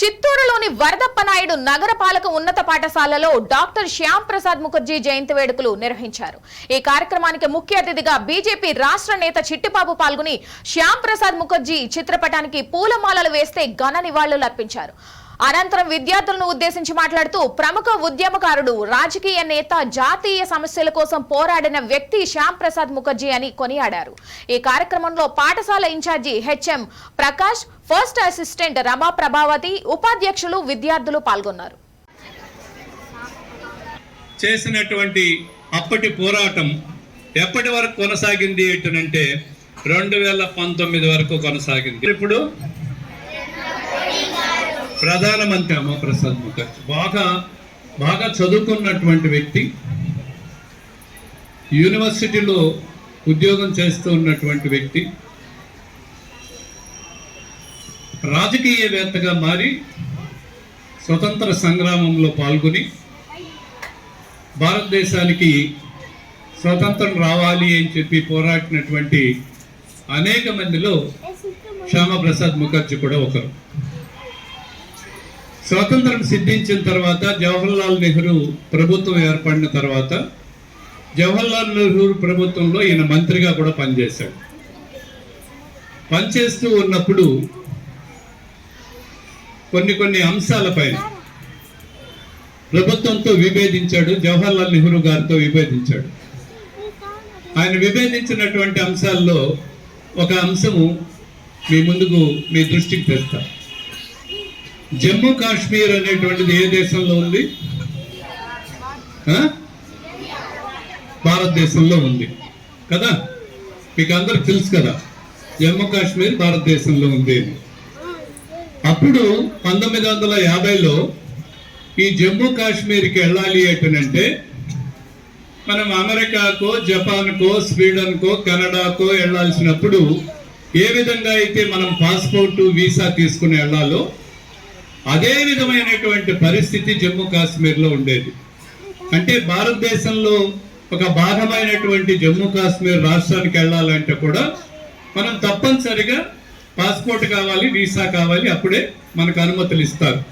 చిత్తూరులోని వరదప్పనాయుడు నగరపాలక ఉన్నత పాఠశాలలో డాక్టర్ శ్యామ్ ప్రసాద్ ముఖర్జీ జయంతి వేడుకలు నిర్వహించారు. ఈ కార్యక్రమానికి ముఖ్య అతిథిగా బీజేపీ రాష్ట్ర నేత చిట్టిబాబు పాల్గొని శ్యామ్ ప్రసాద్ ముఖర్జీ చిత్రపటానికి పూలమాలలు వేస్తే ఘన నివాళులు అర్పించారు. అనంతరం విద్యార్థులను ఉద్దేశించి మాట్లాడుతూ ప్రముఖ ఉద్యమకారుడు రాజకీయ నేత జాతీయ సమస్యల కోసం పోరాడిన వ్యక్తి శ్యామ్ ప్రసాద్ ముఖర్జీ అని కొనియాడారు. ఈ కార్యక్రమంలో పాఠశాల incharge HM Prakash first assistant Rama Prabhavati ఉపాధ్యక్షులు విద్యార్థులు పాల్గొన్నారు. చేసినటువంటి అప్పటి పోరాటం ఎప్పటి వరకు కొనసాగింది ఏంటంటే రెండు వేల పంతొమ్మిది వరకు కొనసాగింది. ఇప్పుడు ప్రధానమంత్రి అమ్మ ప్రసాద్ ముఖర్జీ. బాగా బాగా చదువుకున్నటువంటి వ్యక్తి. యూనివర్సిటీలో ఉద్యోగం చేస్తూ ఉన్నటువంటి వ్యక్తి. రాజకీయవేత్తగా మారి స్వతంత్ర సంగ్రామంలో పాల్గొని భారతదేశానికి స్వతంత్రం రావాలి అని చెప్పి పోరాడినటువంటి అనేక మందిలో శ్యామప్రసాద్ ముఖర్జీ కూడా ఒకరు. స్వాతంత్రం సిద్ధించిన తర్వాత జవహర్లాల్ నెహ్రూ ప్రభుత్వం ఏర్పడిన తర్వాత జవహర్లాల్ నెహ్రూ ప్రభుత్వంలో ఈయన మంత్రిగా కూడా పనిచేశాడు. పనిచేస్తూ ఉన్నప్పుడు కొన్ని కొన్ని అంశాలపైన ప్రభుత్వంతో విభేదించాడు జవహర్లాల్ నెహ్రూ గారితో విభేదించాడు. ఆయన విభేదించినటువంటి అంశాల్లో ఒక అంశము మీ ముందుకు మీ దృష్టికి తెస్తాను జమ్మూ కాశ్మీర్ అనేటువంటిది ఏ దేశంలో ఉంది? భారతదేశంలో ఉంది. కదా? మీకు అందరికి తెలుసు కదా జమ్మూ కాశ్మీర్ భారతదేశంలో ఉంది. అప్పుడు పంతొమ్మిది వందల యాభైలో ఈ జమ్మూ కాశ్మీర్కి వెళ్ళాలి ఏంటంటే మనం అమెరికాకో జపాన్కో స్వీడన్కో కెనడాకో వెళ్ళాల్సినప్పుడు ఏ విధంగా అయితే మనం పాస్పోర్టు వీసా తీసుకుని వెళ్ళాలో అదే విధమైనటువంటి పరిస్థితి జమ్మూ కాశ్మీర్లో ఉండేది. అంటే భారతదేశంలో ఒక భాగమైనటువంటి జమ్మూ కాశ్మీర్ రాష్ట్రానికి వెళ్ళాలంటే కూడా మనం తప్పనిసరిగా పాస్పోర్ట్ కావాలి వీసా కావాలి అప్పుడే మనకు అనుమతులు ఇస్తారు.